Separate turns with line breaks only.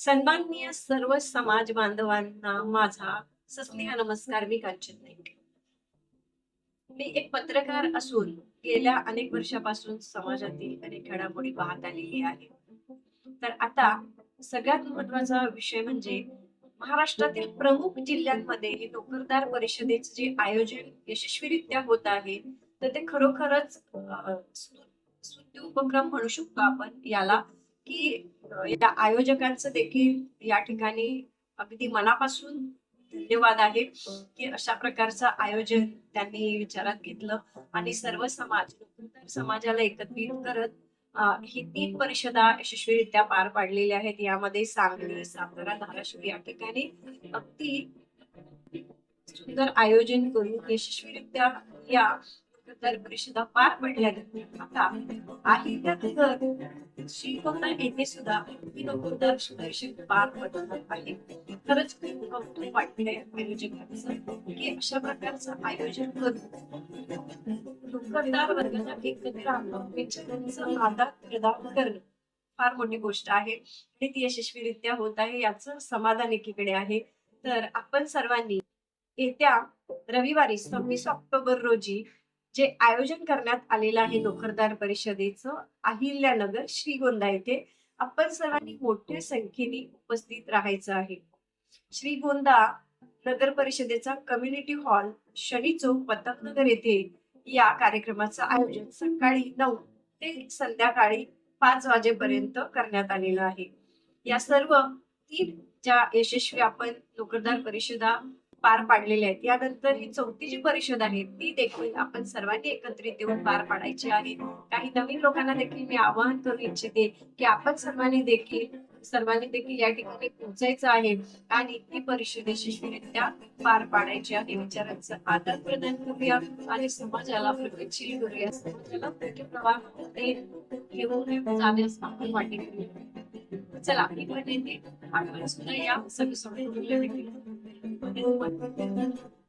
सन्माननीय सर्व समाज बांधवांना माझा सस्नेह नमस्कार मी कांचन नाईक मी एक पत्रकार असून गेल्या अनेक वर्षापासून समाजातील अनेक घडामोडी पाहत आलेली आहे. तर आता सगळ्यात महत्त्वाचा विषय म्हणजे महाराष्ट्रातील प्रमुख जिल्ह्यांमध्ये हे नोकरदार परिषदेचे जे आयोजन यशस्वीरित्या होत आहे तर ते खरोखरच उपक्रम म्हणू शकतो आपण याला. की या आयोजकांचं देखील या ठिकाणी अगदी मनापासून धन्यवाद आहे की अशा प्रकारचं आयोजन त्यांनी विचारात घेतलं आणि सर्व समाज समाजाला एकत्रित करत ही तीन परिषदा यशस्वीरित्या पार पाडलेल्या आहेत. यामध्ये सांगली सातारा धाराशिव या ठिकाणी अगदी सुंदर आयोजन करून यशस्वीरित्या या तर परिषदा पार पडल्यानंतर आता अहिल्यानगर श्रीगोंदा येथे सुद्धा ही नोकरदार परिषद पार पडणार आहे. खरंच खूप कौतुक वाटतंय आयोजकांचं की अशा प्रकारचं आयोजन करून दुःखदार वर्गाला एकत्र आणणं विचारांचं आदान प्रदान करणं फार मोठी गोष्ट आहे. आणि ती यशस्वीरित्या होत आहे याचं समाधान एकीकडे आहे. तर आपण सर्वांनी येत्या रविवारी सव्वीस ऑक्टोबर रोजी जे आयोजन करण्यात आलेलं आहे नोकरदार परिषदेचं अहिल्यानगर श्रीगोंदा येथे आपण सर्वांनी मोठ्या संख्येने उपस्थित राहायचं आहे. श्रीगोंदा नगर परिषदेचा कम्युनिटी हॉल शनी चौक पतंगनगर येथे या कार्यक्रमाचं आयोजन सकाळी नऊ ते संध्याकाळी पाच वाजेपर्यंत करण्यात आलेलं आहे. या सर्व तीन ज्या यशस्वी आपण नोकरदार परिषदा पार पाडलेल्या आहेत. यानंतर ही चौथी जी परिषद आहे ती देखील आपण सर्वांनी एकत्रित येऊन पार पाडायची आहे. काही नवीन लोकांना देखील मी आवाहन करू इच्छिते की आपण सर्वांनी देखील सर्वांनी देखील या ठिकाणी पोहोचायचं आहे आणि ती परिषद यशस्वीरित्या पार पाडायची आहे. विचारांचं आदान प्रदान करूया आणि समाजाला प्रगतशील करूया. समाजाला पुढे प्रवाहामध्ये घेऊन जाण्यास आपण वाटे चला आपण सुद्धा या. सगळं समजून I'm going to.